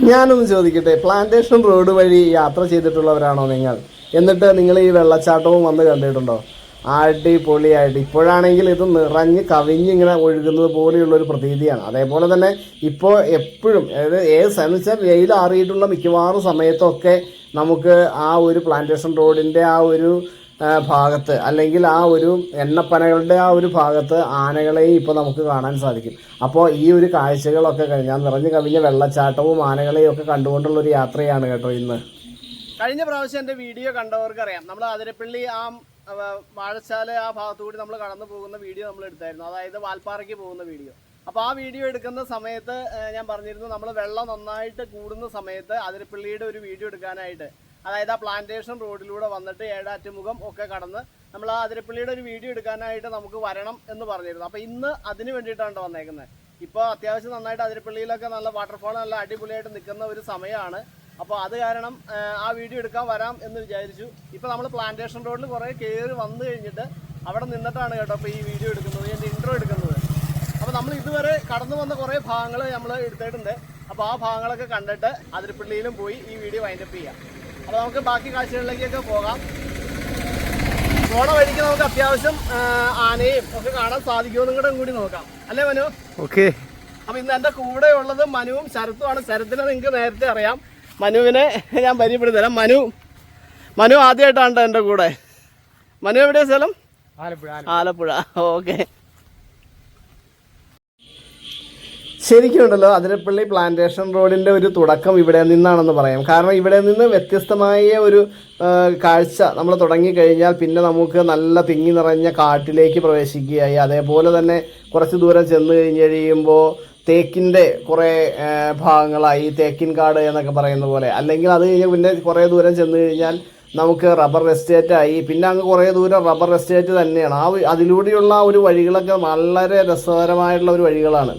ഞാനൊന്ന് ചോദിക്കട്ടെ plantation road വഴി യാത്ര ചെയ്തിട്ടുള്ളവരാണോ നിങ്ങൾ? എന്നിട്ട് നിങ്ങൾ ഈ വെള്ളച്ചാട്ടവും വന്ന് കണ്ടിട്ടുണ്ടോ? അടിപൊളിയായിട്ട്. ഇപ്പോഴാണെങ്കിൽ ഇത് നിറഞ്ഞ് കവിഞ്ഞിങ്ങനെ ഒഴുകുന്നത് പോലെയുള്ള ഒരു പ്രതീതിയാണ്. അതേപോലെ തന്നെ ഇപ്പോൾ എപ്പോഴും അതായത് ഏത് എന്ന് വെച്ചാൽ വെയിൽ ആറിയിട്ടുള്ള മിക്കവാറും സമയത്തൊക്കെ നമുക്ക് ആ ഒരു പ്ലാന്റേഷൻ റോഡിന്റെ ആ ഒരു ഭാഗത്ത് അല്ലെങ്കിൽ ആ ഒരു എണ്ണപ്പനകളുടെ ആ ഒരു ഭാഗത്ത് ആനകളെയും ഇപ്പോൾ നമുക്ക് കാണാൻ സാധിക്കും. അപ്പോൾ ഈ ഒരു കാഴ്ചകളൊക്കെ കഴിഞ്ഞാൽ നിറഞ്ഞു കവിഞ്ഞ വെള്ളച്ചാട്ടവും ആനകളെയും ഒക്കെ കണ്ടുകൊണ്ടുള്ള ഒരു യാത്രയാണ് കേട്ടോ ഇന്ന്. കഴിഞ്ഞ പ്രാവശ്യം എന്റെ വീഡിയോ കണ്ടവർക്ക് അറിയാം നമ്മൾ അതിരപ്പള്ളി ആ വാഴശാല ആ ഭാഗത്തുകൂടി നമ്മൾ കടന്നു പോകുന്ന വീഡിയോ നമ്മൾ എടുത്തായിരുന്നു. അതായത് വാൽപ്പാറയ്ക്ക് പോകുന്ന വീഡിയോ. അപ്പോൾ ആ വീഡിയോ എടുക്കുന്ന സമയത്ത് ഞാൻ പറഞ്ഞിരുന്നു നമ്മൾ വെള്ളം നന്നായിട്ട് കൂടുന്ന സമയത്ത് അതിരപ്പള്ളിയുടെ ഒരു വീഡിയോ എടുക്കാനായിട്ട് അതായത് ആ പ്ലാന്റേഷൻ റോഡിലൂടെ വന്നിട്ട് ഏഴാറ്റുമുഖം ഒക്കെ കടന്ന് നമ്മൾ ആ അതിരപ്പള്ളിയുടെ ഒരു വീഡിയോ എടുക്കാനായിട്ട് നമുക്ക് വരണം എന്ന് പറഞ്ഞിരുന്നു. അപ്പോൾ ഇന്ന് അതിന് വേണ്ടിയിട്ടാണ് ട്ടോ വന്നേക്കുന്നത് ഇപ്പോൾ അത്യാവശ്യം നന്നായിട്ട് അതിരപ്പള്ളിയിലൊക്കെ നല്ല വാട്ടർഫോൾ നല്ല അടിപൊളിയായിട്ട് നിൽക്കുന്ന ഒരു സമയമാണ്. അപ്പോൾ അത് കാരണം ആ വീഡിയോ എടുക്കാൻ വരാം എന്ന് വിചാരിച്ചു. ഇപ്പോൾ നമ്മൾ പ്ലാന്റേഷൻ റോഡിൽ കുറേ കയറി വന്നു കഴിഞ്ഞിട്ട് അവിടെ നിന്നിട്ടാണ് കേട്ടോ അപ്പോൾ ഈ വീഡിയോ എടുക്കുന്നത് എന്റെ ഇൻട്രോ എടുക്കുന്നത്. അപ്പോൾ നമ്മൾ ഇതുവരെ കടന്നു വന്ന കുറേ ഭാഗങ്ങൾ നമ്മൾ എടുത്തിട്ടുണ്ട്. അപ്പോൾ ആ ഭാഗങ്ങളൊക്കെ കണ്ടിട്ട് അതിരപ്പള്ളിയിലും പോയി ഈ വീഡിയോ വൈൻഡപ്പ് ചെയ്യാം. അപ്പോൾ നമുക്ക് ബാക്കി കാഴ്ചകളിലേക്കൊക്കെ പോകാം. പോണ വഴിക്ക് നമുക്ക് അത്യാവശ്യം ആനയും ഒക്കെ കാണാൻ സാധിക്കുമെന്നും കൂടെ കൂടി നോക്കാം. അല്ലേ മനു? ഓക്കെ. അപ്പൊ ഇന്ന് എന്റെ കൂടെ ഉള്ളത് മനുവും ശരത്തുമാണ് ശരത്തിനെ നിങ്ങൾക്ക് നേരത്തെ അറിയാം. മനുവിനെ ഞാൻ പരിചയപ്പെടുത്തി തരാം. മനു മനു ആദ്യമായിട്ടാണ് ട്ടോ എന്റെ കൂടെ. മനു എവിടെയാ സ്ഥലം? ആലപ്പുഴ. ആലപ്പുഴ. ഓക്കെ. ശരിക്കും ഉണ്ടല്ലോ അതിരപ്പള്ളി പ്ലാന്റേഷൻ റോഡിന്റെ ഒരു തുടക്കം ഇവിടെ നിന്നാണെന്ന് പറയാം. കാരണം ഇവിടെ നിന്ന് വ്യത്യസ്തമായ ഒരു കാഴ്ച നമ്മൾ തുടങ്ങിക്കഴിഞ്ഞാൽ പിന്നെ നമുക്ക് നല്ല തിങ്ങി നിറഞ്ഞ കാട്ടിലേക്ക് പ്രവേശിക്കുകയായി. അതേപോലെ തന്നെ കുറച്ച് ദൂരം ചെന്ന് കഴിഞ്ഞ് കഴിയുമ്പോൾ തേക്കിന്റെ കുറേ ഭാഗങ്ങളായി തേക്കിൻ കാട് എന്നൊക്കെ പറയുന്ന പോലെ. അല്ലെങ്കിൽ അത് കഴിഞ്ഞ് പിന്നെ കുറേ ദൂരം ചെന്ന് കഴിഞ്ഞാൽ നമുക്ക് റബ്ബർ എസ്റ്റേറ്റ് ആയി. പിന്നെ അങ്ങ് കുറേ ദൂരം റബ്ബർ എസ്റ്റേറ്റ് തന്നെയാണ്. ആ അതിലൂടെയുള്ള ഒരു വഴികളൊക്കെ വളരെ രസകരമായിട്ടുള്ള ഒരു വഴികളാണ്.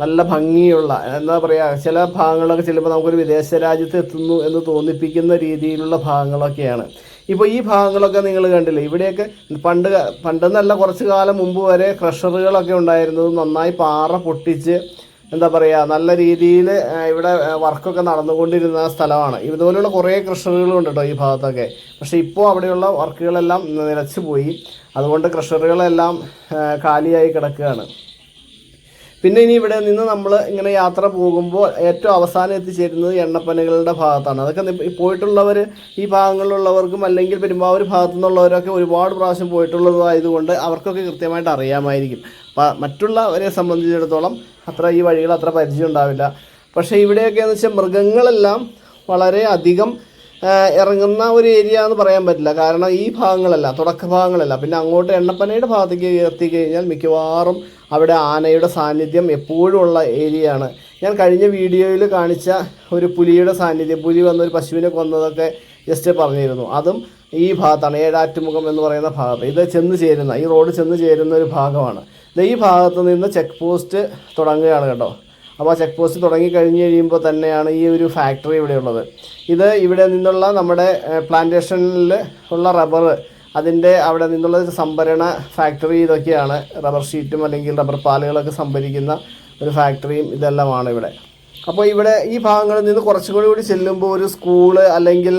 നല്ല ഭംഗിയുള്ള എന്താ പറയുക ചില ഭാഗങ്ങളൊക്കെ ചെല്ലുമ്പോൾ നമുക്കൊരു വിദേശ രാജ്യത്ത് എത്തുന്നു എന്ന് തോന്നിപ്പിക്കുന്ന രീതിയിലുള്ള ഭാഗങ്ങളൊക്കെയാണ്. ഇപ്പോൾ ഈ ഭാഗങ്ങളൊക്കെ നിങ്ങൾ കണ്ടില്ലേ ഇവിടെയൊക്കെ പണ്ട് പണ്ടെന്നല്ല കുറച്ച് കാലം മുമ്പ് വരെ ക്രഷറുകളൊക്കെ ഉണ്ടായിരുന്നത് നന്നായി പാറ പൊട്ടിച്ച് എന്താ പറയുക നല്ല രീതിയിൽ ഇവിടെ വർക്കൊക്കെ നടന്നുകൊണ്ടിരുന്ന സ്ഥലമാണ്. ഇതുപോലെയുള്ള കുറേ ക്രഷറുകളുണ്ട് കേട്ടോ ഈ ഭാഗത്തൊക്കെ. പക്ഷേ ഇപ്പോൾ അവിടെയുള്ള വർക്കുകളെല്ലാം നിലച്ചു പോയി അതുകൊണ്ട് ക്രഷറുകളെല്ലാം കാലിയായി കിടക്കുകയാണ്. പിന്നെ ഇനി ഇവിടെ നിന്ന് നമ്മൾ ഇങ്ങനെ യാത്ര പോകുമ്പോൾ ഏറ്റവും അവസാനം എത്തിച്ചേരുന്നത് എണ്ണപ്പനകളുടെ ഭാഗത്താണ്. അതൊക്കെ പോയിട്ടുള്ളവർ ഈ ഭാഗങ്ങളിലുള്ളവർക്കും അല്ലെങ്കിൽ പെരുമ്പാവൂർ ഭാഗത്തു നിന്നുള്ളവരൊക്കെ ഒരുപാട് പ്രാവശ്യം പോയിട്ടുള്ളതായതുകൊണ്ട് അവർക്കൊക്കെ കൃത്യമായിട്ട് അറിയാമായിരിക്കും. അപ്പം മറ്റുള്ളവരെ സംബന്ധിച്ചിടത്തോളം അത്ര ഈ വഴികൾ അത്ര പരിചയം ഉണ്ടാവില്ല. പക്ഷേ ഇവിടെയൊക്കെ എന്ന് വെച്ചാൽ മൃഗങ്ങളെല്ലാം വളരെ അധികം ഇറങ്ങുന്ന ഒരു ഏരിയ എന്ന് പറയാൻ പറ്റില്ല. കാരണം ഈ ഭാഗങ്ങളല്ല തുടക്ക ഭാഗങ്ങളല്ല. പിന്നെ അങ്ങോട്ട് എണ്ണപ്പനയുടെ ഭാഗത്തേക്ക് എത്തിക്കഴിഞ്ഞാൽ മിക്കവാറും അവിടെ ആനയുടെ സാന്നിധ്യം എപ്പോഴും ഉള്ള ഏരിയയാണ് ഞാൻ കഴിഞ്ഞ വീഡിയോയിൽ കാണിച്ച ഒരു പുലിയുടെ സാന്നിധ്യം പുലി വന്ന ഒരു പശുവിനെ കൊന്നതൊക്കെ ജസ്റ്റ് പറഞ്ഞിരുന്നു. അതും ഈ ഭാഗത്താണ് ഏഴാറ്റുമുഖം എന്ന് പറയുന്ന ഭാഗത്ത്. ഇത് ചെന്ന് ചേരുന്ന ഈ റോഡ് ചെന്ന് ചേരുന്ന ഒരു ഭാഗമാണ്. ഈ ഭാഗത്ത് നിന്ന് ചെക്ക് പോസ്റ്റ് തുടങ്ങുകയാണ് കേട്ടോ. അപ്പോൾ ചെക്ക് പോസ്റ്റ് തുടങ്ങി കഴിഞ്ഞ് കഴിയുമ്പോൾ തന്നെയാണ് ഈ ഒരു ഫാക്ടറി ഇവിടെ ഉള്ളത്. ഇത് ഇവിടെ നിന്നുള്ള നമ്മുടെ പ്ലാന്റേഷനിൽ ഉള്ള റബ്ബർ അതിന്റെ അവിടെ നിന്നുള്ള സംഭരണ ഫാക്ടറി ഇതൊക്കെയാണ്. റബ്ബർ ഷീറ്റും അല്ലെങ്കിൽ റബ്ബർ പാലുകളൊക്കെ സംഭരിക്കുന്ന ഒരു ഫാക്ടറിയും ഇതെല്ലാമാണ് ഇവിടെ. അപ്പോൾ ഇവിടെ ഈ ഭാഗങ്ങളിൽ നിന്ന് കുറച്ചും കൂടി കൂടി ചെല്ലുമ്പോൾ ഒരു സ്കൂൾ അല്ലെങ്കിൽ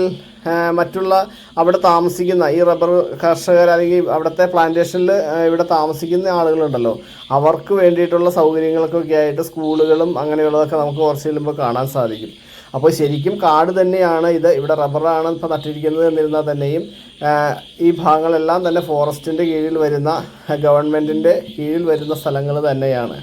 മറ്റുള്ള അവിടെ താമസിക്കുന്ന ഈ റബ്ബർ കർഷകർ അല്ലെങ്കിൽ അവിടുത്തെ പ്ലാന്റേഷനിൽ ഇവിടെ താമസിക്കുന്ന ആളുകളുണ്ടല്ലോ. അവർക്ക് വേണ്ടിയിട്ടുള്ള സൗകര്യങ്ങൾക്കൊക്കെ ആയിട്ട് സ്കൂളുകളും അങ്ങനെയുള്ളതൊക്കെ നമുക്ക് കുറച്ച് ചെല്ലുമ്പോൾ കാണാൻ സാധിക്കും. അപ്പോൾ ശരിക്കും കാട് തന്നെയാണ് ഇത്. ഇവിടെ റബ്ബറാണ് ഇപ്പോൾ നട്ടിരിക്കുന്നത് എന്നിരുന്നാൽ തന്നെയും ഈ ഭാഗങ്ങളെല്ലാം തന്നെ ഫോറസ്റ്റിന്റെ കീഴിൽ വരുന്ന ഗവൺമെന്റിന്റെ കീഴിൽ വരുന്ന സ്ഥലങ്ങൾ തന്നെയാണ്.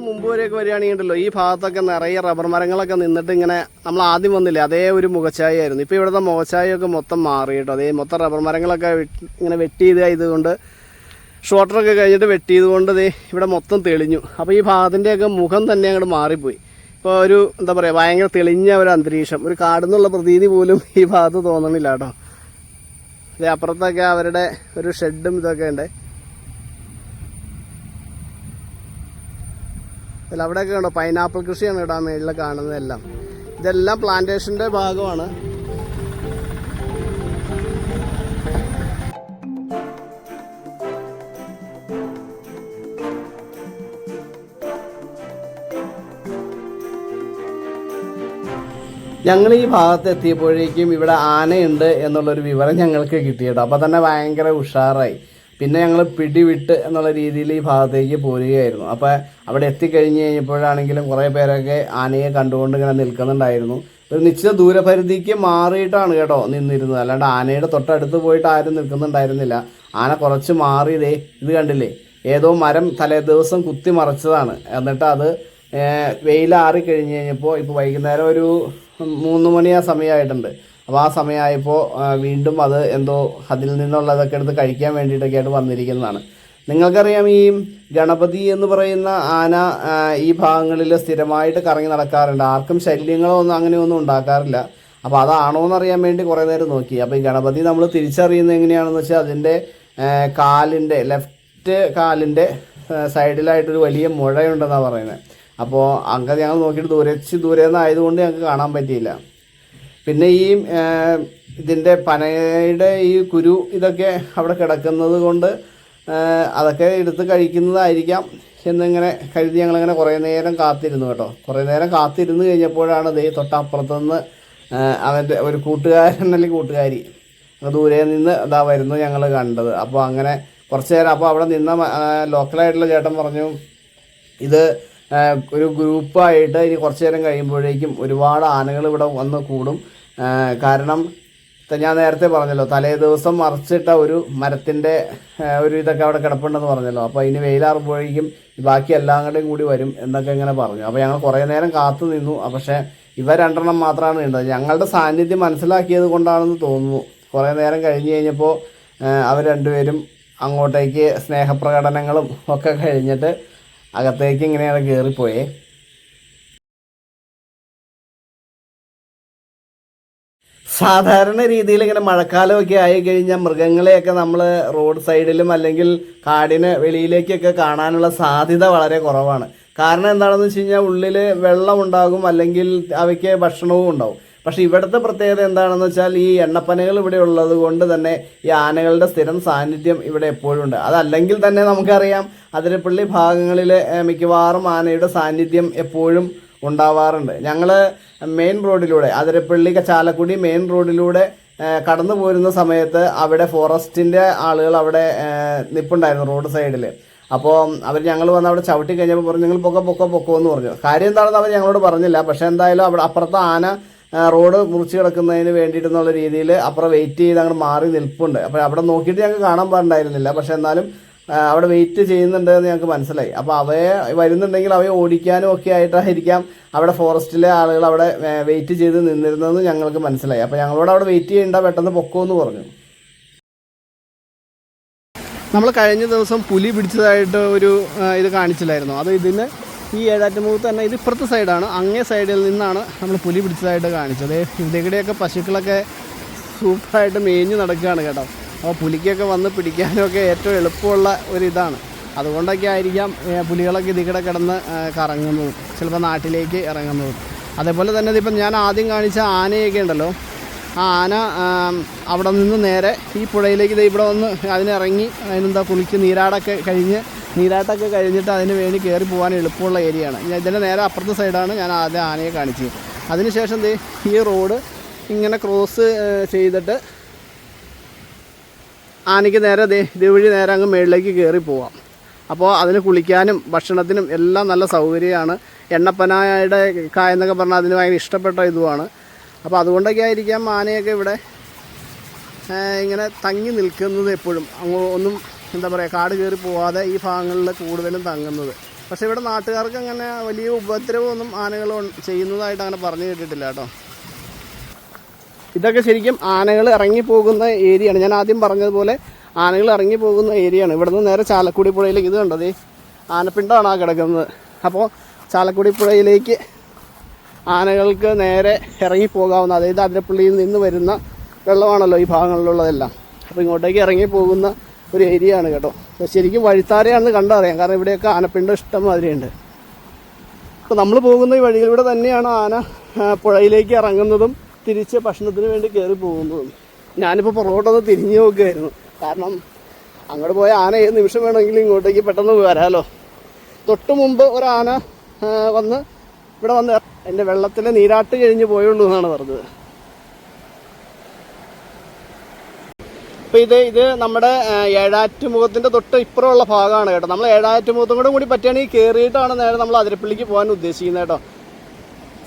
മാസം മുമ്പ് വരെയൊക്കെ ഉണ്ടല്ലോ ഈ ഭാഗത്തൊക്കെ നിറയെ റബ്ബർ മരങ്ങളൊക്കെ നിന്നിട്ട് ഇങ്ങനെ നമ്മൾ ആദ്യം വന്നില്ലേ അതേ ഒരു മുഖച്ചായായിരുന്നു ഇപ്പോൾ ഇവിടുത്തെ മുഖച്ചായൊക്കെ മൊത്തം മാറി കേട്ടോ. അതേ മൊത്തം റബ്ബർ മരങ്ങളൊക്കെ ഇങ്ങനെ വെട്ടി ഇതായതുകൊണ്ട് ഷോട്ടറൊക്കെ കഴിഞ്ഞിട്ട് വെട്ടിയതുകൊണ്ട് ദേ ഇവിടെ മൊത്തം തെളിഞ്ഞു. അപ്പോൾ ഈ ഭാഗത്തിന്റെയൊക്കെ മുഖം തന്നെ അങ്ങോട്ട് മാറിപ്പോയി. ഇപ്പോൾ ഒരു എന്താ പറയുക ഭയങ്കര തെളിഞ്ഞ ഒരു അന്തരീക്ഷം. ഒരു കാടെന്നുള്ള പ്രതീതി പോലും ഈ ഭാഗത്ത് തോന്നണില്ല കേട്ടോ. ദേ അപ്പുറത്തൊക്കെ അവരുടെ ഒരു ഷെഡും ഇതൊക്കെ ഉണ്ട്. അല്ല അവിടെയൊക്കെ കണ്ടോ? പൈനാപ്പിൾ കൃഷിയാണ് ഇടാൻ മേളിൽ കാണുന്നതെല്ലാം ഇതെല്ലാം പ്ലാന്റേഷന്റെ ഭാഗമാണ്. ഞങ്ങൾ ഈ ഭാഗത്ത് എത്തിയപ്പോഴേക്കും ഇവിടെ ആനയുണ്ട് എന്നുള്ളൊരു വിവരം ഞങ്ങൾക്ക് കിട്ടിയിട്ടോ അപ്പോൾ തന്നെ ഭയങ്കര ഉഷാറായി. പിന്നെ ഞങ്ങൾ പിടിവിട്ട് എന്നുള്ള രീതിയിൽ ഈ ഭാഗത്തേക്ക് പോരുകയായിരുന്നു. അപ്പോൾ അവിടെ എത്തിക്കഴിഞ്ഞ് കഴിഞ്ഞപ്പോഴാണെങ്കിലും കുറേ പേരൊക്കെ ആനയെ കണ്ടുകൊണ്ട് ഇങ്ങനെ നിൽക്കുന്നുണ്ടായിരുന്നു. ഒരു നിശ്ചിത ദൂരപരിധിക്ക് മാറിയിട്ടാണ് കേട്ടോ നിന്നിരുന്നത്. അല്ലാണ്ട് ആനയുടെ തൊട്ടടുത്ത് പോയിട്ട് ആരും നിൽക്കുന്നുണ്ടായിരുന്നില്ല. ആന കുറച്ച് മാറിയതേ ഇത് കണ്ടില്ലേ? ഏതോ മരം തലേ ദിവസം കുത്തി മറച്ചതാണ്. എന്നിട്ട് അത് വെയിലാറി കഴിഞ്ഞ് കഴിഞ്ഞപ്പോൾ ഇപ്പോൾ വൈകുന്നേരം ഒരു മൂന്ന് മണി ആ സമയമായിട്ടുണ്ട്. അപ്പോൾ ആ സമയമായപ്പോൾ വീണ്ടും അത് എന്തോ അതിൽ നിന്നുള്ളതൊക്കെ എടുത്ത് കഴിക്കാൻ വേണ്ടിയിട്ടൊക്കെ ആയിട്ട് വന്നിരിക്കുന്നതാണ്. നിങ്ങൾക്കറിയാം ഈ ഗണപതി എന്ന് പറയുന്ന ആന ഈ ഭാഗങ്ങളിൽ സ്ഥിരമായിട്ട് കറങ്ങി നടക്കാറുണ്ട്. ആർക്കും ശല്യങ്ങളോ ഒന്നും അങ്ങനെയൊന്നും ഉണ്ടാക്കാറില്ല. അപ്പോൾ അതാണോ എന്നറിയാൻ വേണ്ടി കുറേ നേരം നോക്കി. അപ്പോൾ ഈ ഗണപതി നമ്മൾ തിരിച്ചറിയുന്നത് എങ്ങനെയാണെന്ന് വെച്ചാൽ അതിന്റെ കാലിന്റെ ലെഫ്റ്റ് കാലിന്റെ സൈഡിലായിട്ടൊരു വലിയ മുഴയുണ്ടെന്നാണ് പറയുന്നത് അപ്പോൾ അങ്ങനെ ഞങ്ങൾ നോക്കിയിട്ട് ദൂരച്ച് ദൂരെ നിന്നായതുകൊണ്ട് ഞങ്ങൾക്ക് കാണാൻ പറ്റിയില്ല. പിന്നെ ഈ ഇതിന്റെ പനയുടെ ഈ കുരു ഇതൊക്കെ അവിടെ കിടക്കുന്നത് കൊണ്ട് അതൊക്കെ എടുത്ത് കഴിക്കുന്നതായിരിക്കാം എന്നിങ്ങനെ കരുതി ഞങ്ങളിങ്ങനെ കുറേ നേരം കാത്തിരുന്നു കേട്ടോ. കുറേ നേരം കാത്തിരുന്ന് കഴിഞ്ഞപ്പോഴാണ് ദേ തൊട്ടപ്പുറത്തുനിന്ന് നിന്ന് അവന്റെ ഒരു കൂട്ടുകാരൻ അല്ലെങ്കിൽ കൂട്ടുകാരി ദൂരെ നിന്ന് അതാ വരുന്നു ഞങ്ങൾ കണ്ടത്. അപ്പോൾ അങ്ങനെ കുറച്ച് നേരം അപ്പോൾ അവിടെ നിന്ന ലോക്കലായിട്ടുള്ള ചേട്ടൻ പറഞ്ഞു ഇത് ഒരു ഗ്രൂപ്പായിട്ട് ഇനി കുറച്ച് നേരം കഴിയുമ്പോഴേക്കും ഒരുപാട് ആനകൾ ഇവിടെ വന്ന് കൂടും. കാരണം ഞാൻ നേരത്തെ പറഞ്ഞല്ലോ തലേ ദിവസം മറച്ചിട്ട ഒരു മരത്തിന്റെ ഒരു ഇതൊക്കെ അവിടെ കിടപ്പുണ്ടെന്ന് പറഞ്ഞല്ലോ. അപ്പോൾ ഇനി വെയിലാറുമ്പോഴേക്കും ബാക്കി എല്ലാം കൂടെയും കൂടി വരും എന്നൊക്കെ ഇങ്ങനെ പറഞ്ഞു. അപ്പോൾ ഞങ്ങൾ കുറേ നേരം കാത്തു നിന്നു. പക്ഷേ ഇവ രണ്ടെണ്ണം മാത്രമാണ് ഉണ്ടത് ഞങ്ങളുടെ സാന്നിധ്യം മനസ്സിലാക്കിയത് കൊണ്ടാണെന്ന് തോന്നുന്നു. കുറേ നേരം കഴിഞ്ഞ് കഴിഞ്ഞപ്പോൾ അവർ രണ്ടുപേരും അങ്ങോട്ടേക്ക് സ്നേഹപ്രകടനങ്ങളും ഒക്കെ കഴിഞ്ഞിട്ട് അകത്തേക്ക് ഇങ്ങനെയാണ് കയറിപ്പോയേ സാധാരണ രീതിയിൽ ഇങ്ങനെ മഴക്കാലമൊക്കെ ആയി കഴിഞ്ഞാൽ മൃഗങ്ങളെയൊക്കെ നമ്മൾ റോഡ് സൈഡിലും അല്ലെങ്കിൽ കാടിന് വെളിയിലേക്കൊക്കെ കാണാനുള്ള സാധ്യത വളരെ കുറവാണ്. കാരണം എന്താണെന്ന് വെച്ച് കഴിഞ്ഞാൽ ഉള്ളിൽ വെള്ളം ഉണ്ടാകും അല്ലെങ്കിൽ അവയ്ക്ക് ഭക്ഷണവും ഉണ്ടാവും. പക്ഷേ ഇവിടുത്തെ പ്രത്യേകത എന്താണെന്ന് വെച്ചാൽ ഈ എണ്ണപ്പനകൾ ഇവിടെ ഉള്ളത് കൊണ്ട് തന്നെ ഈ ആനകളുടെ സ്ഥിരം സാന്നിധ്യം ഇവിടെ എപ്പോഴും ഉണ്ട്. അതല്ലെങ്കിൽ തന്നെ നമുക്കറിയാം അതിരപ്പള്ളി ഭാഗങ്ങളിൽ മിക്കവാറും ആനയുടെ സാന്നിധ്യം എപ്പോഴും ഉണ്ടാവാറുണ്ട്. ഞങ്ങൾ മെയിൻ റോഡിലൂടെ അതിരപ്പള്ളി ചാലക്കുടി മെയിൻ റോഡിലൂടെ കടന്നു പോരുന്ന സമയത്ത് അവിടെ ഫോറസ്റ്റിന്റെ ആളുകൾ അവിടെ നിപ്പുണ്ടായിരുന്നു റോഡ് സൈഡിൽ അപ്പോൾ അവർ ഞങ്ങൾ വന്ന് അവിടെ ചവിട്ടി കഴിഞ്ഞപ്പോൾ പറഞ്ഞു നിങ്ങൾ പൊക്കെ പൊക്കോ പൊക്കോ എന്ന് പറഞ്ഞു. കാര്യം എന്താണെന്ന് അവർ ഞങ്ങളോട് പറഞ്ഞില്ല. പക്ഷേ എന്തായാലും അവിടെ അപ്പുറത്തെ ആന റോഡ് മുറിച്ച് കിടക്കുന്നതിന് വേണ്ടിയിട്ടെന്നുള്ള രീതിയിൽ അപ്പുറം വെയിറ്റ് ചെയ്ത് അങ്ങോട്ട് മാറി നിൽപ്പുണ്ട്. അപ്പോൾ അവിടെ നോക്കിയിട്ട് ഞങ്ങൾക്ക് കാണാൻ പാടുണ്ടായിരുന്നില്ല പക്ഷേ എന്നാലും അവിടെ വെയിറ്റ് ചെയ്യുന്നുണ്ട് എന്ന് ഞങ്ങൾക്ക് മനസ്സിലായി. അപ്പോൾ അവയെ വരുന്നുണ്ടെങ്കിൽ അവയെ ഓടിക്കാനും ഒക്കെ ആയിട്ടായിരിക്കാം അവിടെ ഫോറസ്റ്റിലെ ആളുകൾ അവിടെ വെയിറ്റ് ചെയ്ത് നിന്നിരുന്നതെന്ന് ഞങ്ങൾക്ക് മനസ്സിലായി. അപ്പോൾ ഞങ്ങളോട് അവിടെ വെയിറ്റ് ചെയ്യണ്ട പെട്ടെന്ന് പൊക്കോ എന്ന് പറഞ്ഞു. നമ്മൾ കഴിഞ്ഞ ദിവസം പുലി പിടിച്ചതായിട്ട് ഒരു ഇത് കാണിച്ചില്ലായിരുന്നു? അത് ഇതിന് ഈ ഏഴാറ്റുമുഖത്ത് തന്നെ ഇത് ഇപ്പുറത്തെ സൈഡാണ്. അങ്ങേ സൈഡിൽ നിന്നാണ് നമ്മൾ പുലി പിടിച്ചതായിട്ട് കാണിച്ചത്. ഇവിടെയൊക്കെ പശുക്കളൊക്കെ സൂപ്പറായിട്ട് മേഞ്ഞു നടക്കുകയാണ് കേട്ടോ. അപ്പോൾ പുലിക്കൊക്കെ വന്ന് പിടിക്കാനൊക്കെ ഏറ്റവും എളുപ്പമുള്ള ഒരിതാണ് അതുകൊണ്ടൊക്കെ ആയിരിക്കാം പുലികളൊക്കെ ഇതിക്കടെ കിടന്ന് കറങ്ങുന്നത്. ചിലപ്പോൾ നാട്ടിലേക്ക് ഇറങ്ങുന്നത്. അതേപോലെ തന്നെ ഇതിപ്പം ഞാൻ ആദ്യം കാണിച്ച ആനയൊക്കെ ഉണ്ടല്ലോ. ആ ആന അവിടെ നിന്ന് നേരെ ഈ പുഴയിലേക്ക് ദേ ഇവിടെ വന്ന് അതിനിറങ്ങി അതിനെന്താ പുലിക്ക് നീരാടൊക്കെ കഴിഞ്ഞ് നീരാട്ടൊക്കെ കഴിഞ്ഞിട്ട് അതിന് വേണ്ടി കയറി പോകാൻ എളുപ്പമുള്ള ഏരിയയാണ്. ഇതിന്റെ നേരെ അപ്പുറത്തെ സൈഡാണ് ഞാൻ ആദ്യം ആനയെ കാണിച്ചത്. അതിനുശേഷം ദേ ഈ റോഡ് ഇങ്ങനെ ക്രോസ് ചെയ്തിട്ട് ആനയ്ക്ക് നേരെ ദേ ഇതുവഴി നേരെ അങ്ങ് മേളിലേക്ക് കയറി പോവാം. അപ്പോൾ അതിന് കുളിക്കാനും ഭക്ഷണത്തിനും എല്ലാം നല്ല സൗകര്യമാണ്. എണ്ണപ്പനായുടെ കായ എന്നൊക്കെ പറഞ്ഞാൽ അതിന് ഭയങ്കര ഇഷ്ടപ്പെട്ട ഇതുമാണ്. അപ്പോൾ അതുകൊണ്ടൊക്കെ ആയിരിക്കാം ആനയൊക്കെ ഇവിടെ ഇങ്ങനെ തങ്ങി നിൽക്കുന്നത് എപ്പോഴും. അങ്ങോ ഒന്നും എന്താ പറയുക കാട് കയറി പോവാതെ ഈ ഭാഗങ്ങളിൽ കൂടുതലും തങ്ങുന്നത്. പക്ഷേ ഇവിടെ നാട്ടുകാർക്ക് അങ്ങനെ വലിയ ഉപദ്രവമൊന്നും ആനകൾ ചെയ്യുന്നതായിട്ട് അങ്ങനെ പറഞ്ഞു കേട്ടിട്ടില്ല കേട്ടോ. ഇതൊക്കെ ശരിക്കും ആനകൾ ഇറങ്ങി പോകുന്ന ഏരിയയാണ്. ഞാൻ ആദ്യം പറഞ്ഞതുപോലെ ആനകൾ ഇറങ്ങി പോകുന്ന ഏരിയയാണ്. നിന്ന് നേരെ ചാലക്കുടി പുഴയിലേക്ക് ഇത് കണ്ടത് ആനപ്പിണ്ടമാണ് ആ കിടക്കുന്നത്. അപ്പോൾ ചാലക്കുടി പുഴയിലേക്ക് ആനകൾക്ക് നേരെ ഇറങ്ങി പോകാവുന്ന അതായത് അതിരപ്പള്ളിയിൽ നിന്ന് വരുന്ന വെള്ളമാണല്ലോ ഈ ഭാഗങ്ങളിലുള്ളതെല്ലാം. അപ്പോൾ ഇങ്ങോട്ടേക്ക് ഇറങ്ങി പോകുന്ന ഒരു ഏരിയ ആണ് കേട്ടോ. ശരിക്കും വഴിത്താരയാണെന്ന് കണ്ടറിയാം. കാരണം ഇവിടെയൊക്കെ ആനപ്പിണ്ടം ഇഷ്ടം മാതിരിയുണ്ട്. അപ്പോൾ നമ്മൾ പോകുന്ന ഈ വഴിയിലൂടെ തന്നെയാണ് ആന പുഴയിലേക്ക് ഇറങ്ങുന്നതും തിരിച്ച് ഭക്ഷണത്തിന് വേണ്ടി കയറി പോകുന്നതും. ഞാനിപ്പോൾ പുറകോട്ടൊന്ന് തിരിഞ്ഞു നോക്കുകയായിരുന്നു കാരണം അങ്ങോട്ട് പോയ ആന ഏത് നിമിഷം വേണമെങ്കിലും ഇങ്ങോട്ടേക്ക് പെട്ടെന്ന് വരാമല്ലോ തൊട്ട് മുമ്പ് ഒരു ആന ആ, വന്ന് ഇവിടെ വന്ന് എന്റെ വെള്ളത്തിൽ നീരാട്ട് കഴിഞ്ഞ് പോയുള്ളൂ എന്നാണ് പറഞ്ഞത്. അപ്പോൾ ഇത് ഇത് നമ്മുടെ ഏഴാറ്റുമുഖത്തിന്റെ തൊട്ട് ഇപ്പുറമുള്ള ഭാഗമാണ് കേട്ടോ. നമ്മൾ ഏഴാറ്റുമുഖത്തും കൂടെ കൂടി പറ്റുകയാണെങ്കിൽ കയറിയിട്ടാണ് നേരെ നമ്മൾ അതിരപ്പള്ളിക്ക് പോകാൻ ഉദ്ദേശിക്കുന്നത് കേട്ടോ.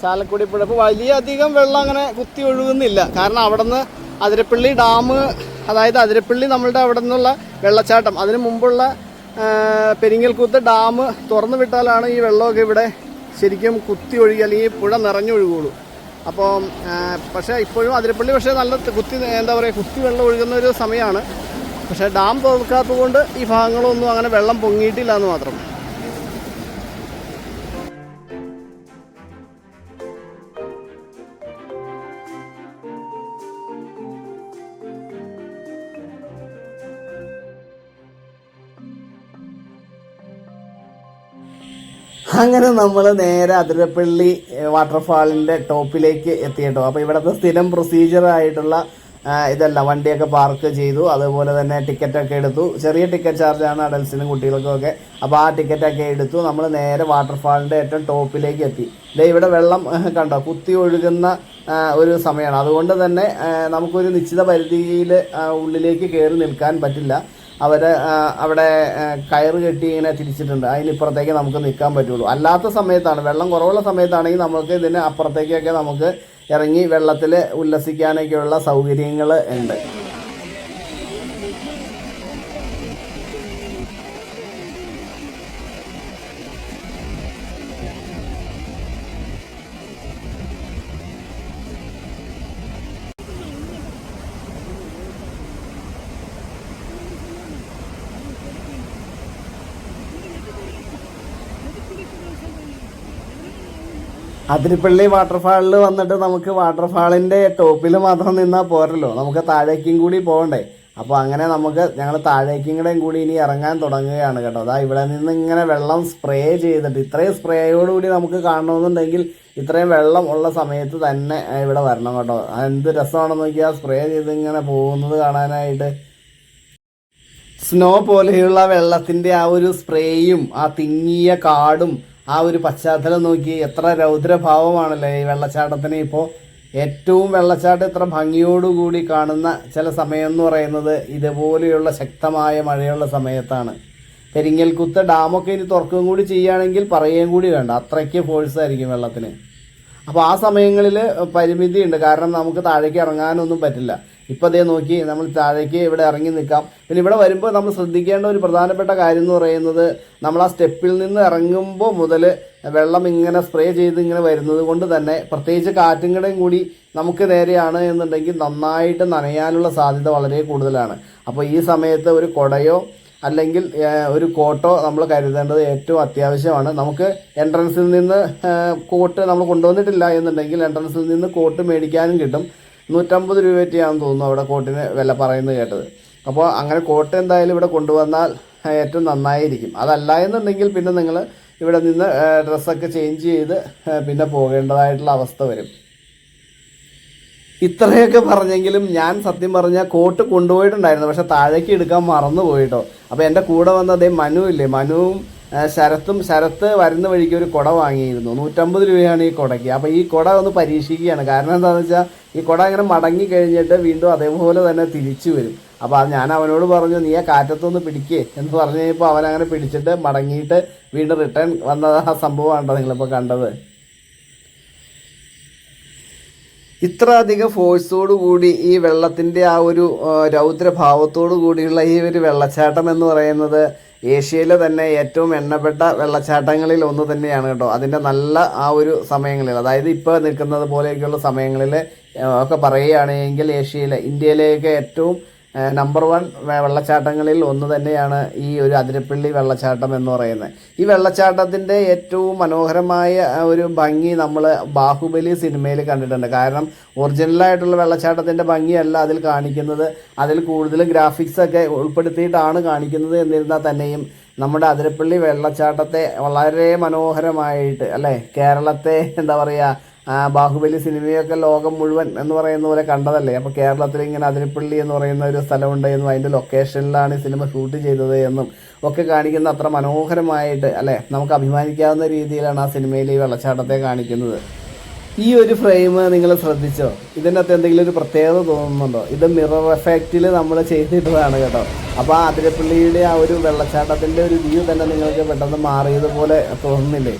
ചാലക്കുടി പുഴ ഇപ്പോൾ വലിയധികം വെള്ളം അങ്ങനെ കുത്തി ഒഴുകുന്നില്ല. കാരണം അവിടെ നിന്ന് അതിരപ്പള്ളി ഡാം അതായത് അതിരപ്പള്ളി നമ്മളുടെ അവിടെ നിന്നുള്ള വെള്ളച്ചാട്ടം. അതിന് മുമ്പുള്ള പെരിങ്ങൽക്കുത്ത് ഡാം തുറന്നു വിട്ടാലാണ് ഈ വെള്ളമൊക്കെ ഇവിടെ ശരിക്കും കുത്തി ഒഴുകി അല്ലെങ്കിൽ പുഴ നിറഞ്ഞൊഴുകുള്ളൂ അപ്പോൾ പക്ഷേ ഇപ്പോഴും അതിരപ്പള്ളി പക്ഷേ നല്ല കുത്തി എന്താ പറയുക കുത്തി വെള്ളം ഒഴുകുന്ന ഒരു സമയമാണ്. പക്ഷേ ഡാം തുറക്കാത്തത് കൊണ്ട് ഈ ഭാഗങ്ങളൊന്നും അങ്ങനെ വെള്ളം പൊങ്ങിയിട്ടില്ല എന്ന് മാത്രം. അങ്ങനെ നമ്മൾ നേരെ അതിരപ്പള്ളി വാട്ടർഫാളിന്റെ ടോപ്പിലേക്ക് എത്തി കേട്ടോ. അപ്പോൾ ഇവിടുത്തെ സ്ഥിരം പ്രൊസീജിയർ ആയിട്ടുള്ള ഇതല്ല വണ്ടിയൊക്കെ പാർക്ക് ചെയ്തു. അതുപോലെ തന്നെ ടിക്കറ്റൊക്കെ എടുത്തു. ചെറിയ ടിക്കറ്റ് ചാർജാണ് അഡൽസിനും കുട്ടികൾക്കും ഒക്കെ അപ്പോൾ ആ ടിക്കറ്റൊക്കെ എടുത്തു. നമ്മൾ നേരെ വാട്ടർഫാളിന്റെ ഏറ്റവും ടോപ്പിലേക്ക് എത്തി. ദേ ഇവിടെ വെള്ളം കണ്ടോ? കുത്തി ഒഴുകുന്ന ഒരു സമയമാണ്. അതുകൊണ്ട് തന്നെ നമുക്കൊരു നിശ്ചിത പരിധിയിൽ ഉള്ളിലേക്ക് കയറി നിൽക്കാൻ പറ്റില്ല. അവർ അവിടെ കയറ് കെട്ടി ഇങ്ങനെ തിരിച്ചിട്ടുണ്ട്. അതിനിപ്പുറത്തേക്ക് നമുക്ക് നിൽക്കാൻ പറ്റുള്ളൂ. അല്ലാത്ത സമയത്താണ് വെള്ളം കുറവുള്ള സമയത്താണെങ്കിൽ നമുക്ക് ഇതിന് അപ്പുറത്തേക്കൊക്കെ നമുക്ക് ഇറങ്ങി വെള്ളത്തിൽ ഉല്ലസിക്കാനൊക്കെയുള്ള സൗകര്യങ്ങൾ ഉണ്ട്. അതിരപ്പള്ളി വാട്ടർഫാളിൽ വന്നിട്ട് നമുക്ക് വാട്ടർഫാളിന്റെ ടോപ്പിൽ മാത്രം നിന്നാൽ പോരല്ലോ. നമുക്ക് താഴേക്കും കൂടി പോകണ്ടേ. അപ്പോൾ അങ്ങനെ നമുക്ക് ഞങ്ങൾ താഴേക്കും കൂടി ഇനി ഇറങ്ങാൻ തുടങ്ങുകയാണ് കേട്ടോ. അതാ ഇവിടെ നിന്ന് ഇങ്ങനെ വെള്ളം സ്പ്രേ ചെയ്തിട്ട് ഇത്രയും സ്പ്രേയോടുകൂടി നമുക്ക് കാണണമെന്നുണ്ടെങ്കിൽ ഇത്രയും വെള്ളം ഉള്ള സമയത്ത് തന്നെ ഇവിടെ വരണം കേട്ടോ. എന്ത് രസമാണെന്ന് നോക്കിയാൽ സ്പ്രേ ചെയ്ത് ഇങ്ങനെ പോകുന്നത് കാണാനായിട്ട്. സ്നോ പോലെയുള്ള വെള്ളത്തിന്റെ ആ ഒരു സ്പ്രേയും ആ തിങ്ങിയ കാടും ആ ഒരു പശ്ചാത്തലം നോക്കി എത്ര രൗദ്രഭാവമാണല്ലേ ഈ വെള്ളച്ചാട്ടത്തിന് ഇപ്പോൾ ഏറ്റവും വെള്ളച്ചാട്ടം ഇത്ര ഭംഗിയോടുകൂടി കാണുന്ന ചില സമയം എന്ന് പറയുന്നത് ഇതുപോലെയുള്ള ശക്തമായ മഴയുള്ള സമയത്താണ്. പെരിങ്ങൽകുത്ത് ഡാമൊക്കെ ഇനി തുറക്കുകയും കൂടി ചെയ്യുകയാണെങ്കിൽ പറയുകയും കൂടി വേണ്ട. അത്രയ്ക്ക് ഫോഴ്സ് ആയിരിക്കും വെള്ളത്തിന്. അപ്പോൾ ആ സമയങ്ങളിൽ പരിമിതിയുണ്ട്. കാരണം നമുക്ക് താഴേക്ക് ഇറങ്ങാനൊന്നും പറ്റില്ല. ഇപ്പം അതേ നോക്കി നമ്മൾ താഴേക്ക് ഇവിടെ ഇറങ്ങി നിൽക്കാം. പിന്നെ ഇവിടെ വരുമ്പോൾ നമ്മൾ ശ്രദ്ധിക്കേണ്ട ഒരു പ്രധാനപ്പെട്ട കാര്യം എന്ന് പറയുന്നത് നമ്മൾ ആ സ്റ്റെപ്പിൽ നിന്ന് ഇറങ്ങുമ്പോൾ മുതൽ വെള്ളം ഇങ്ങനെ സ്പ്രേ ചെയ്ത് ഇങ്ങനെ വരുന്നത് കൊണ്ട് തന്നെ പ്രത്യേകിച്ച് കാറ്റും കൂടി നമുക്ക് നേരെയാണ് എന്നുണ്ടെങ്കിൽ നന്നായിട്ട് നനയാനുള്ള സാധ്യത വളരെ കൂടുതലാണ്. അപ്പോൾ ഈ സമയത്ത് ഒരു കുടയോ അല്ലെങ്കിൽ ഒരു കോട്ടോ നമ്മൾ കരുതേണ്ടത് ഏറ്റവും അത്യാവശ്യമാണ്. നമുക്ക് എൻട്രൻസിൽ നിന്ന് കോട്ട് നമ്മൾ കൊണ്ടുവന്നിട്ടില്ല എന്നുണ്ടെങ്കിൽ എൻട്രൻസിൽ നിന്ന് കോട്ട് മേടിക്കാനും കിട്ടും. നൂറ്റമ്പത് രൂപ വെറ്റിയാണെന്ന് തോന്നുന്നു അവിടെ കോട്ടിന് വില പറയുന്നത് കേട്ടത്. അപ്പോൾ അങ്ങനെ കോട്ട് എന്തായാലും ഇവിടെ കൊണ്ടുവന്നാൽ ഏറ്റവും നന്നായിരിക്കും. അതല്ല എന്നുണ്ടെങ്കിൽ പിന്നെ നിങ്ങൾ ഇവിടെ നിന്ന് ഡ്രസ്സൊക്കെ ചേഞ്ച് ചെയ്ത് പിന്നെ പോകേണ്ടതായിട്ടുള്ള അവസ്ഥ വരും. ഇത്രയൊക്കെ പറഞ്ഞെങ്കിലും ഞാൻ സത്യം പറഞ്ഞാൽ കോട്ട് കൊണ്ടുപോയിട്ടുണ്ടായിരുന്നു. പക്ഷെ താഴേക്ക് എടുക്കാൻ മറന്നു പോയിട്ടോ അപ്പോൾ എന്റെ കൂടെ വന്ന അതേ മനു ഇല്ലേ? മനുവും ശരത്തും ശരത്ത് വരുന്ന വഴിക്ക് ഒരു കുട വാങ്ങിയിരുന്നു. നൂറ്റമ്പത് രൂപയാണ് ഈ കുടയ്ക്ക്. അപ്പോൾ ഈ കുട ഒന്ന് പരീക്ഷിക്കുകയാണ്. കാരണം എന്താണെന്ന് വെച്ചാൽ ഈ കുട ഇങ്ങനെ മടങ്ങി കഴിഞ്ഞിട്ട് വീണ്ടും അതേപോലെ തന്നെ തിരിച്ചു വരും. അപ്പോൾ അത് ഞാൻ അവനോട് പറഞ്ഞു നീ ആ കാറ്റത്തൊന്ന് പിടിക്കേ എന്ന് പറഞ്ഞു കഴിഞ്ഞപ്പോൾ അവൻ അങ്ങനെ പിടിച്ചിട്ട് മടങ്ങിയിട്ട് വീണ്ടും റിട്ടേൺ വന്ന ആ സംഭവമാണോ നിങ്ങളിപ്പോൾ കണ്ടത്? ഇത്ര അധികം ഫോഴ്സോടു കൂടി ഈ വെള്ളത്തിന്റെ ആ ഒരു രൗദ്രഭാവത്തോടു കൂടിയുള്ള ഈ ഒരു വെള്ളച്ചാട്ടം എന്ന് പറയുന്നത് ഏഷ്യയിലെ തന്നെ ഏറ്റവും എണ്ണപ്പെട്ട വെള്ളച്ചാട്ടങ്ങളിൽ ഒന്ന് തന്നെയാണ് കേട്ടോ. അതിന്റെ നല്ല ആ ഒരു സമയങ്ങളിൽ അതായത് ഇപ്പോൾ നിൽക്കുന്നത് പോലെയൊക്കെയുള്ള സമയങ്ങളിൽ ഒക്കെ പറയുകയാണെങ്കിൽ ഏഷ്യയിലെ ഇന്ത്യയിലെയൊക്കെ ഏറ്റവും നമ്പർ വൺ വെള്ളച്ചാട്ടങ്ങളിൽ ഒന്ന് തന്നെയാണ് ഈ ഒരു അതിരപ്പള്ളി വെള്ളച്ചാട്ടം എന്ന് പറയുന്നത്. ഈ വെള്ളച്ചാട്ടത്തിന്റെ ഏറ്റവും മനോഹരമായ ഒരു ഭംഗി നമ്മൾ ബാഹുബലി സിനിമയിൽ കണ്ടിട്ടുണ്ട്. കാരണം ഒറിജിനലായിട്ടുള്ള വെള്ളച്ചാട്ടത്തിന്റെ ഭംഗിയല്ല അതിൽ കാണിക്കുന്നത്. അതിൽ കൂടുതലും ഗ്രാഫിക്സ് ഒക്കെ ഉൾപ്പെടുത്തിയിട്ടാണ് കാണിക്കുന്നത് എന്നിരുന്നാൽ തന്നെയും നമ്മുടെ അതിരപ്പള്ളി വെള്ളച്ചാട്ടത്തെ വളരെ മനോഹരമായിട്ട് അല്ലേ? കേരളത്തെ എന്താ പറയുക ബാഹുബലി സിനിമയൊക്കെ ലോകം മുഴുവൻ എന്ന് പറയുന്ന പോലെ കണ്ടതല്ലേ? അപ്പോൾ കേരളത്തിൽ ഇങ്ങനെ അതിരപ്പള്ളി എന്ന് പറയുന്ന ഒരു സ്ഥലമുണ്ട് എന്നും അതിന്റെ ലൊക്കേഷനിലാണ് ഈ സിനിമ ഷൂട്ട് ചെയ്തത് എന്നും ഒക്കെ കാണിക്കുന്ന അത്ര മനോഹരമായിട്ട് അല്ലേ? നമുക്ക് അഭിമാനിക്കാവുന്ന രീതിയിലാണ് ആ സിനിമയിൽ ഈ വെള്ളച്ചാട്ടത്തെ കാണിക്കുന്നത്. ഈ ഒരു ഫ്രെയിം നിങ്ങൾ ശ്രദ്ധിച്ചോ? ഇതിനകത്ത് എന്തെങ്കിലും ഒരു പ്രത്യേകത തോന്നുന്നുണ്ടോ? ഇത് മിറർ എഫക്റ്റിൽ നമ്മൾ ചെയ്തിട്ടതാണ് കേട്ടോ. അപ്പോൾ ആ അതിരപ്പള്ളിയുടെ ആ ഒരു വെള്ളച്ചാട്ടത്തിന്റെ ഒരു വ്യൂ തന്നെ നിങ്ങൾക്ക് പെട്ടെന്ന് മാറിയതുപോലെ തോന്നുന്നില്ലേ?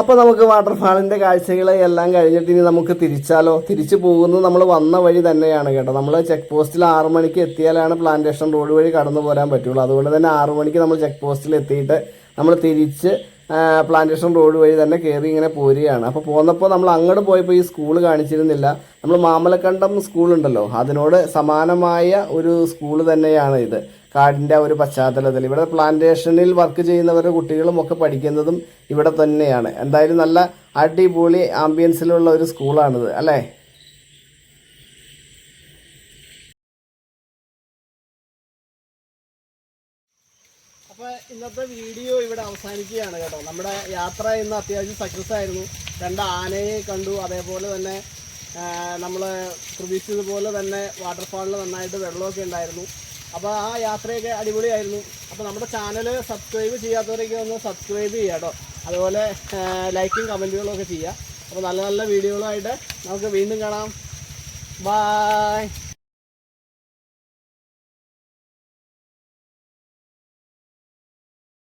അപ്പോൾ നമുക്ക് വാട്ടർഫാളിന്റെ കാഴ്ചകളെ എല്ലാം കഴിഞ്ഞിട്ട് ഇനി നമുക്ക് തിരിച്ചാലോ? തിരിച്ചു പോകുന്നത് നമ്മൾ വന്ന വഴി തന്നെയാണ് കേട്ടോ. നമ്മൾ ചെക്ക് പോസ്റ്റിൽ ആറു മണിക്ക് എത്തിയാലാണ് പ്ലാന്റേഷൻ റോഡ് വഴി കടന്നു പോരാൻ പറ്റുള്ളൂ. അതുകൊണ്ട് തന്നെ ആറു മണിക്ക് നമ്മൾ ചെക്ക് പോസ്റ്റിൽ എത്തിയിട്ട് നമ്മൾ തിരിച്ച് പ്ലാന്റേഷൻ റോഡ് വഴി തന്നെ കയറി ഇങ്ങനെ പോരുകയാണ്. അപ്പോൾ പോന്നപ്പോൾ നമ്മൾ അങ്ങോട്ട് പോയപ്പോൾ ഈ സ്കൂൾ കാണിച്ചിരുന്നില്ല. നമ്മൾ മാമലക്കണ്ടം സ്കൂളുണ്ടല്ലോ അതിനോട് സമാനമായ ഒരു സ്കൂൾ തന്നെയാണ് ഇത്. കാടിന്റെ ഒരു പശ്ചാത്തലത്തിൽ. ഇവിടെ പ്ലാന്റേഷനിൽ വർക്ക് ചെയ്യുന്നവരുടെ കുട്ടികളും ഒക്കെ പഠിക്കുന്നതും ഇവിടെ തന്നെയാണ്. എന്തായാലും നല്ല അടിപൊളി ആംബിയൻസിലുള്ള ഒരു സ്കൂളാണിത് അല്ലേ? അപ്പോൾ ഇന്നത്തെ വീഡിയോ ഇവിടെ അവസാനിക്കുകയാണ് കേട്ടോ. നമ്മുടെ യാത്ര ഇന്ന് അത്യാവശ്യം സക്സസ് ആയിരുന്നു. രണ്ട് ആനയെ കണ്ടു. അതേപോലെ തന്നെ നമ്മൾ പ്രതീക്ഷിച്ചതുപോലെ തന്നെ വാട്ടർഫാളിൽ നന്നായിട്ട് വെള്ളമൊക്കെ ഉണ്ടായിരുന്നു. അപ്പോൾ ആ യാത്രയൊക്കെ അടിപൊളിയായിരുന്നു. അപ്പോൾ നമ്മുടെ ചാനൽ സബ്സ്ക്രൈബ് ചെയ്യാത്തവരൊക്കെ ഒന്ന് സബ്സ്ക്രൈബ് ചെയ്യുക കേട്ടോ. അതുപോലെ ലൈക്കും കമന്റുകളും ഒക്കെ ചെയ്യുക. അപ്പോൾ നല്ല നല്ല വീഡിയോകളായിട്ട് നമുക്ക് വീണ്ടും കാണാം. ബായ്